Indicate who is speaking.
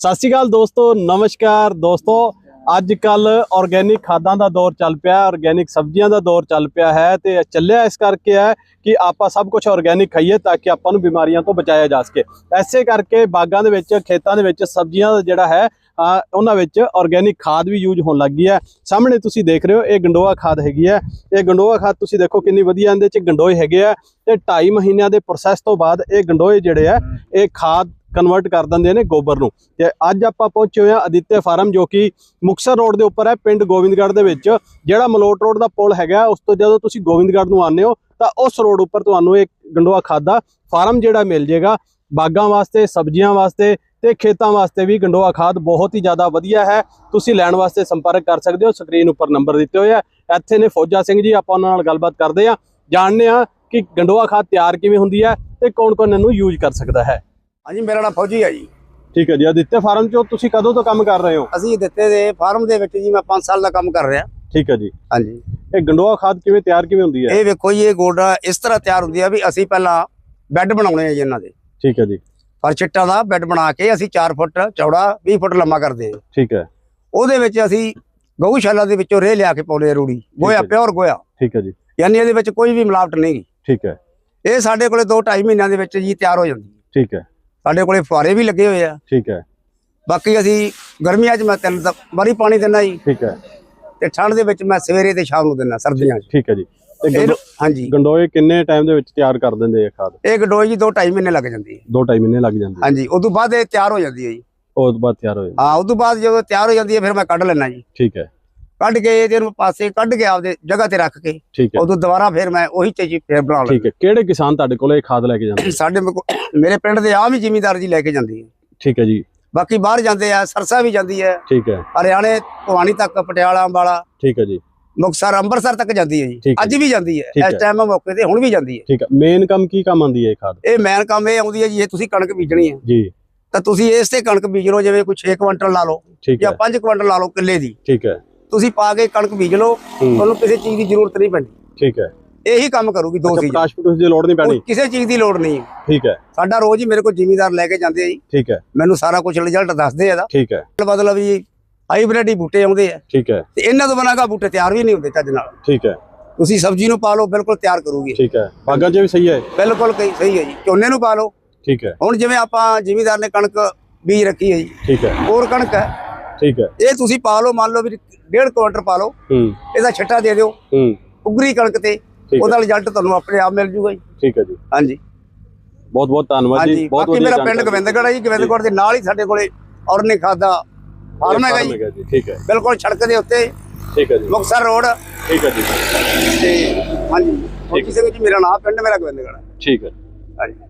Speaker 1: ਸਤਿ ਸ਼੍ਰੀ ਅਕਾਲ ਦੋਸਤੋ, ਨਮਸਕਾਰ ਦੋਸਤੋ। ਅੱਜ ਕੱਲ ਆਰਗੇਨਿਕ ਖਾਦਾਂ ਦਾ ਦੌਰ ਚੱਲ ਪਿਆ ਆਰਗੇਨਿਕ ਸਬਜ਼ੀਆਂ ਦਾ ਦੌਰ ਚੱਲ ਪਿਆ ਹੈ ਤੇ ਚੱਲਿਆ ਇਸ ਕਰਕੇ ਹੈ ਕਿ ਆਪਾਂ ਸਭ ਕੁਝ ਆਰਗੇਨਿਕ ਖਾਈਏ ਤਾਂ ਕਿ ਆਪਾਂ ਨੂੰ ਬਿਮਾਰੀਆਂ ਤੋਂ ਬਚਾਇਆ ਜਾ ਸਕੇ। ਐਸੇ ਕਰਕੇ ਬਾਗਾਂ ਦੇ ਵਿੱਚ, ਖੇਤਾਂ ਦੇ ਵਿੱਚ ਸਬਜ਼ੀਆਂ ਦਾ ਜਿਹੜਾ ਹੈ ਉਹਨਾਂ ਵਿੱਚ ਆਰਗੇਨਿਕ ਖਾਦ ਵੀ ਯੂਜ਼ ਹੋਣ ਲੱਗੀ ਹੈ। ਸਾਹਮਣੇ ਤੁਸੀਂ ਦੇਖ ਰਹੇ ਹੋ, ਇਹ ਗੰਡੋਆ ਖਾਦ ਹੈਗੀ ਹੈ। ਇਹ ਗੰਡੋਆ ਖਾਦ ਤੁਸੀਂ ਦੇਖੋ ਕਿੰਨੀ ਵਧੀਆ ਇਹਦੇ ਚ ਗੰਡੋਏ ਹੈਗੇ ਆ ਤੇ 2.5 ਮਹੀਨਿਆਂ ਦੇ ਪ੍ਰੋਸੈਸ ਤੋਂ ਬਾਅਦ ਇਹ ਗੰਡੋਏ ਜਿਹੜੇ ਆ ਇਹ ਖਾਦ ਕਨਵਰਟ ਕਰ ਦਿੰਦੇ ਨੇ ਗੋਬਰ ਨੂੰ। ਤੇ ਅੱਜ ਆਪਾਂ ਪਹੁੰਚੇ ਹੋਏ ਆ ਅਦਿੱਤੇ ਫਾਰਮ, ਜੋ ਕਿ ਮੁਕਸਰ ਰੋਡ ਦੇ ਉੱਪਰ ਹੈ, ਪਿੰਡ ਗੋਬਿੰਦਗੜ੍ਹ ਦੇ ਵਿੱਚ। ਜਿਹੜਾ ਮਲੋਟ ਰੋਡ ਦਾ ਪੁਲ ਹੈਗਾ, ਉਸ ਤੋਂ ਜਦੋਂ ਤੁਸੀਂ ਗੋਬਿੰਦਗੜ੍ਹ ਨੂੰ ਆਉਂਦੇ ਹੋ, ਤਾਂ ਉਸ ਰੋਡ ਉੱਪਰ ਤੁਹਾਨੂੰ ਇੱਕ ਗੰਡੋਆ ਖਾਦ ਦਾ ਫਾਰਮ ਜਿਹੜਾ ਮਿਲ ਜਾਏਗਾ ਬਾਗਾਂ ਵਾਸਤੇ, ਸਬਜ਼ੀਆਂ ਵਾਸਤੇ ਤੇ ਖੇਤਾਂ ਵਾਸਤੇ ਵੀ ਗੰਡੋਆ ਖਾਦ ਬਹੁਤ ਹੀ ਜ਼ਿਆਦਾ ਵਧੀਆ ਹੈ। ਤੁਸੀਂ ਲੈਣ ਵਾਸਤੇ ਸੰਪਰਕ ਕਰ ਸਕਦੇ ਹੋ, ਸਕਰੀਨ ਉੱਪਰ ਨੰਬਰ ਦਿੱਤੇ ਹੋਏ ਆ। ਇੱਥੇ ਨੇ ਫੌਜਾ ਸਿੰਘ ਜੀ, ਆਪਾਂ ਉਹਨਾਂ ਨਾਲ ਗੱਲਬਾਤ ਕਰਦੇ ਆ ਜਾਣਦੇ ਆ ਕਿ ਗੰਡੋਆ ਖਾਦ ਤਿਆਰ ਕਿਵੇਂ ਹੁੰਦੀ ਹੈ ਤੇ ਕੌਣ-ਕੌਣ ਇਹਨੂੰ ਯੂਜ਼ ਕਰ ਸਕਦਾ ਹੈ।
Speaker 2: ਹਾਂਜੀ ਮੇਰਾ ਨਾਮ ਫੌਜੀ ਹੈ ਜੀ।
Speaker 1: ਠੀਕ ਹੈ ਜੀ ਅਦਿੱਤੇ ਫਾਰਮ ਚੋਂ ਤੁਸੀਂ ਕਦੋਂ ਤੋਂ ਕੰਮ ਕਰ ਰਹੇ ਹੋ?
Speaker 2: ਅਸੀਂ ਦਿੱਤੇ ਦੇ ਫਾਰਮ ਦੇ ਵਿੱਚ ਜੀ ਮੈਂ 5 ਸਾਲ ਦਾ ਕੰਮ ਕਰ ਰਿਹਾ।
Speaker 1: ਠੀਕ ਹੈ ਜੀ।
Speaker 2: ਹਾਂਜੀ।
Speaker 1: ਇਹ ਗੰਡੋਆ ਖਾਦ ਕਿਵੇਂ ਤਿਆਰ ਕਿਵੇਂ ਹੁੰਦੀ ਹੈ?
Speaker 2: ਇਹ ਵੇਖੋ ਜੀ ਇਹ ਗੋਡਾ ਇਸ ਤਰ੍ਹਾਂ ਤਿਆਰ ਹੁੰਦੀ ਆ ਵੀ ਅਸੀਂ ਪਹਿਲਾਂ ਬੈੱਡ ਬਣਾਉਣੇ ਆ ਜੀ ਇਹਨਾਂ ਦੇ।
Speaker 1: ਠੀਕ ਹੈ ਜੀ।
Speaker 2: ਫਰਚਿੱਟਾਂ ਦਾ ਬੈੱਡ ਬਣਾ ਕੇ ਅਸੀਂ 4 ਫੁੱਟ ਚੌੜਾ 20 ਫੁੱਟ ਲੰਮਾ ਕਰਦੇ ਹਾਂ
Speaker 1: ਠੀਕ ਹੈ।
Speaker 2: ਉਹਦੇ ਵਿੱਚ ਅਸੀਂ ਗਊਸ਼ਾਲਾ ਦੇ ਵਿੱਚੋਂ ਰੇਹ ਲਿਆ ਕੇ ਪਾਉਣੇ ਆ ਰੂੜੀ। ਗੋਇਆ। ਪਿਓਰ ਗੋਇਆ
Speaker 1: ਠੀਕ ਹੈ ਜੀ।
Speaker 2: ਯਾਨੀ ਇਹਦੇ ਵਿੱਚ ਕੋਈ ਵੀ ਮਿਲਾਵਟ ਨਹੀਂ
Speaker 1: ਠੀਕ ਹੈ।
Speaker 2: ਇਹ ਸਾਡੇ ਕੋਲੇ 2.5 ਮਹੀਨਿਆਂ ਦੇ ਵਿੱਚ ਜੀ ਤਿਆਰ ਹੋ ਜਾਂਦੀ। ਹੈ
Speaker 1: ਠੀਕ ਹੈ।
Speaker 2: ਸਾਡੇ ਕੋਲੇ ਫੁਆਰੇ ਵੀ ਲੱਗੇ ਹੋਏ ਆ।
Speaker 1: ਠੀਕ ਹੈ।
Speaker 2: ਬਾਕੀ ਅਸੀਂ ਗਰਮੀਆਂ 'ਚ ਮੈਂ ਤਿੰਨ ਦ- ਵਾਰੀ ਪਾਣੀ ਦਿੰਦਾ ਜੀ।
Speaker 1: ਠੀਕ ਹੈ।
Speaker 2: ਤੇ ਠੰਡ ਦੇ ਵਿੱਚ ਮੈਂ ਸਵੇਰੇ ਤੇ ਸ਼ਾਮ ਨੂੰ ਦਿੰਦਾ ਸਰਦੀਆਂ 'ਚ।
Speaker 1: ਠੀਕ ਹੈ ਜੀ। ਤੇ
Speaker 2: ਇਹ
Speaker 1: ਗੰਡੋ-
Speaker 2: ਹਾਂਜੀ।
Speaker 1: ਗੰਡੋਏ ਕਿੰਨੇ ਟਾਈਮ ਦੇ ਵਿੱਚ ਤਿਆਰ ਕਰ ਦਿੰਦੇ ਇਹ ਖਾਦ?
Speaker 2: ਇਹ ਗਡੋਈ ਜੀ 2.5 ਮਹੀਨੇ ਲੱਗ ਜਾਂਦੀ ਹੈ।
Speaker 1: 2.5 ਮਹੀਨੇ ਲੱਗ ਜਾਂਦੇ
Speaker 2: ਹਾਂਜੀ ਉਸ ਤੋਂ ਬਾਅਦ ਇਹ ਤਿਆਰ ਹੋ ਜਾਂਦੀ ਹੈ ਜੀ।
Speaker 1: ਉਸ ਤੋਂ ਬਾਅਦ ਤਿਆਰ ਹੋ ਜਾਂਦੇ
Speaker 2: ਹਾਂ। ਉਸ ਤੋਂ ਬਾਅਦ ਜਦੋਂ ਤਿਆਰ ਹੋ ਜਾਂਦੀ ਹੈ ਫਿਰ ਮੈਂ ਕੱਢ ਲੈਣਾ ਜੀ।
Speaker 1: ਠੀਕ ਹੈ।
Speaker 2: ਕੱਢ ਕੇ ਇਹਨੂੰ ਪਾਸੇ ਕੱਢ ਕੇ ਆਪਦੇ ਜਗ੍ਹਾ ਤੇ ਰੱਖ ਕੇ
Speaker 1: ਠੀਕ ਹੈ।
Speaker 2: ਉਦੋਂ ਦੁਬਾਰਾ ਫਿਰ ਮੈਂ ਉਹੀ ਚੀਜ਼ ਫੇਰ ਬਣਾ ਲਾਂ
Speaker 1: ਠੀਕ ਹੈ। ਕਿਹੜੇ ਕਿਸਾਨ ਤੁਹਾਡੇ ਕੋਲ ਇਹ ਖਾਦ ਲੈ ਕੇ ਜਾਂਦੇ
Speaker 2: ਸਾਡੇ ਮੇਰੇ ਪਿੰਡ ਦੇ ਆਮ ਹੀ ਜ਼ਿਮੀਂਦਾਰ ਜੀ ਲੈ ਕੇ ਜਾਂਦੀ ਹੈ
Speaker 1: ਠੀਕ ਹੈ ਜੀ।
Speaker 2: ਬਾਕੀ ਬਾਹਰ ਜਾਂਦੇ ਆ ਸਰਸਾ ਵੀ ਜਾਂਦੀ ਹੈ।
Speaker 1: ਠੀਕ ਹੈ।
Speaker 2: ਹਰਿਆਣੇ ਭਵਾਨੀ ਤੱਕ ਪਟਿਆਲਾ ਅੰਬਾਲਾ।
Speaker 1: ਠੀਕ ਹੈ ਜੀ।
Speaker 2: ਮੁਕਤਸਰ ਅੰਮ੍ਰਿਤਸਰ ਤੱਕ ਜਾਂਦੀ ਹੈ ਜੀ। ਅੱਜ ਵੀ ਜਾਂਦੀ ਹੈ। ਇਸ। ਟਾਈਮ ਮੌਕੇ ਤੇ ਹੁਣ ਵੀ ਜਾਂਦੀ ਹੈ।
Speaker 1: ਠੀਕ ਹੈ। ਮੇਨ ਕੰਮ ਕੀ ਕੰਮ ਆਉਂਦੀ ਹੈ ਇਹ ਖਾਦ?
Speaker 2: ਇਹ ਮੈਨ ਕੰਮ ਇਹ ਆਉਂਦੀ ਹੈ ਜੀ ਇਹ ਤੁਸੀਂ ਕਣਕ ਬੀਜਣੀ ਹੈ।
Speaker 1: ਜੀ।
Speaker 2: ਤਾਂ ਤੁਸੀਂ ਇਸ ਤੇ ਕਣਕ ਬੀਜ ਲਓ ਜਿਵੇਂ ਕੋਈ 6 ਕੁਇੰਟਲ ਲਾ ਲਓ ਜਾਂ
Speaker 1: ਹੈ।
Speaker 2: 5 ਕੁਇੰਟਲ ਲਾ ਲਓ ਕਿੱਲੇ ਦੀ।
Speaker 1: ਠੀਕ ਹੈ।
Speaker 2: ਤੁਸੀਂ ਪਾ ਕੇ ਕਣਕ ਬੀਜ ਲਓ ਤੁਹਾਨੂੰ ਕਿਸੇ ਚੀਜ਼ ਦੀ ਜ਼ਰੂਰਤ ਨਹੀਂ ਪੈਣੀ
Speaker 1: ਠੀਕ ਹੈ।
Speaker 2: ਇਹੀ ਕੰਮ ਕਰੂਗੀ ਦੋ ਚੀਜ਼ਾਂ।
Speaker 1: ਪੋਟਾਸ਼ ਪੋਟਾਸ਼ ਦੀ ਲੋੜ ਨਹੀਂ ਪੈਣੀ।
Speaker 2: ਕਿਸੇ ਚੀਜ਼ ਦੀ ਲੋੜ ਨਹੀਂ।
Speaker 1: ਠੀਕ ਹੈ।
Speaker 2: ਸਾਡਾ ਰੋਜ਼ ਹੀ ਮੇਰੇ ਕੋਲ ਜ਼ਿਮੀਦਾਰ ਲੈ ਕੇ ਜਾਂਦੇ ਆ ਜੀ।
Speaker 1: ਠੀਕ ਹੈ।
Speaker 2: ਮੈਨੂੰ ਸਾਰਾ ਕੁਝ ਰਿਜ਼ਲਟ ਦੱਸਦੇ ਆ ਇਹਦਾ।
Speaker 1: ਠੀਕ ਹੈ।
Speaker 2: ਮਤਲਬ ਵੀ ਹਾਈਬ੍ਰਿਡ ਹੀ ਬੂਟੇ ਆਉਂਦੇ ਆ।
Speaker 1: ਠੀਕ ਹੈ।
Speaker 2: ਤੇ ਇਹਨਾਂ ਤੋਂ ਕਾ ਬੂਟੇ ਤਿਆਰ ਵੀ ਨਹੀਂ ਹੁੰਦੇ ਚੱਜ ਨਾਲ।
Speaker 1: ਠੀਕ ਹੈ।
Speaker 2: ਤੁਸੀਂ ਸਬਜ਼ੀ ਨੂੰ ਪਾ ਲਓ ਬਿਲਕੁਲ ਤਿਆਰ ਕਰੂਗੀ।
Speaker 1: ਠੀਕ ਹੈ। ਬਾਗਾਂ 'ਚ ਵੀ ਸਹੀ ਹੈ।
Speaker 2: ਬਿਲਕੁਲ ਸਹੀ ਹੈ ਜੀ। ਝੋਨੇ ਨੂੰ ਪਾ ਲਓ।
Speaker 1: ਠੀਕ ਹੈ।
Speaker 2: ਹੁਣ ਜਿਵੇਂ ਆਪਾਂ ਜ਼ਿਮੀਦਾਰ ਨੇ ਕਣਕ ਬੀਜ ਰੱਖੀ ਹੈ ਜੀ।
Speaker 1: ਠੀਕ ਹੈ।
Speaker 2: ਹੋਰ ਕਣਕ ਹੈ।
Speaker 1: ਠੀਕ ਹੈ।
Speaker 2: ਇਹ ਤੁਸੀਂ ਪਾ ਲਓ ਮੰਨ ਲਓ ਵੀ ਡੇਢ ਕੁਇੰਟਲ ਪਾ ਲਓ।
Speaker 1: ਹੂੰ।
Speaker 2: ਇਹਦਾ ਛੱਟਾ ਦੇ ਦਿਓ।
Speaker 1: ਹੂੰ।
Speaker 2: ਉਗਰੀ ਕਣਕ ਤੇ। ਉਹਦਾ ਰਿਜ਼ਲਟ ਤੁਹਾਨੂੰ ਆਪਣੇ ਆਪ ਮਿਲ ਜੂਗਾ ਜੀ।
Speaker 1: ਠੀਕ ਹੈ ਜੀ।
Speaker 2: ਹਾਂਜੀ।
Speaker 1: ਬਹੁਤ ਬਹੁਤ ਧੰਨਵਾਦ ਜੀ। ਬਹੁਤ ਵਧੀਆ
Speaker 2: ਮੇਰਾ ਪਿੰਡ
Speaker 1: ਜਾਣਕਾਰੀ।
Speaker 2: ਗੋਬਿੰਦਗੜ੍ਹ ਹੈ ਜੀ। ਗੋਬਿੰਦਗੜ੍ਹ ਦੇ ਨਾਲ ਹੀ ਸਾਡੇ ਕੋਲੇ ਔਰਨੇ ਖਾਦਾ ਫਾਰਮ ਹੈਗਾ ਜੀ।
Speaker 1: ਠੀਕ ਹੈ।
Speaker 2: ਬਿਲਕੁਲ ਸੜਕ ਦੇ ਉੱਤੇ।
Speaker 1: ਠੀਕ ਹੈ ਜੀ।
Speaker 2: ਮੁਕਤਸਰ ਰੋਡ।
Speaker 1: ਠੀਕ ਹੈ ਜੀ।
Speaker 2: ਤੇ ਹਾਂਜੀ। ਕਿਸੇ ਵਿੱਚ ਮੇਰਾ ਨਾਮ ਪਿੰਡ ਮੇਰਾ ਗੋਬਿੰਦਗੜ੍ਹ ਹੈ।
Speaker 1: ਠੀਕ ਹੈ।
Speaker 2: ਹਾਂਜੀ।